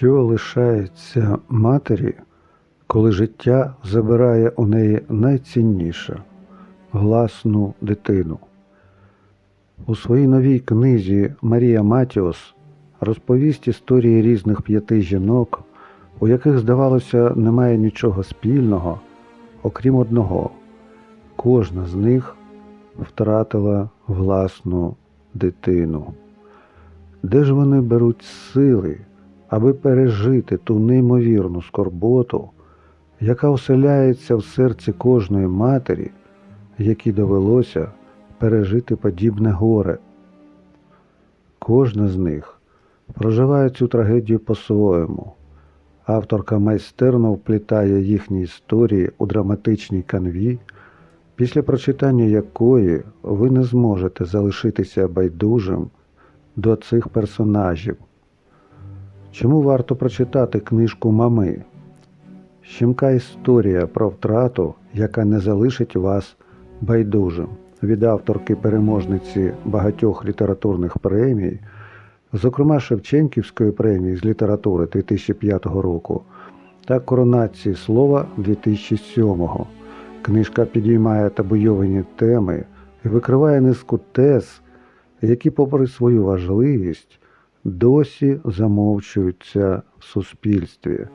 Що лишається матері, коли життя забирає у неї найцінніше власну дитину? У своїй новій книзі Марія Матіос розповість історії різних п'яти жінок, у яких, здавалося, немає нічого спільного, окрім одного. Кожна з них втратила власну дитину. Де ж вони беруть сили, аби пережити ту неймовірну скорботу, яка оселяється в серці кожної матері, якій довелося пережити подібне горе? Кожна з них проживає цю трагедію по-своєму. Авторка майстерно вплітає їхні історії у драматичній канві, після прочитання якої ви не зможете залишитися байдужим до цих персонажів. Чому варто прочитати книжку Мами? Щемка історія про втрату, яка не залишить вас байдужим від авторки переможниці багатьох літературних премій, зокрема Шевченківської премії з літератури 2005 року та коронації слова 2007. Книжка підіймає табуйовані теми і викриває низку тез, які, попри свою важливість, досі замовчуються в суспільстві.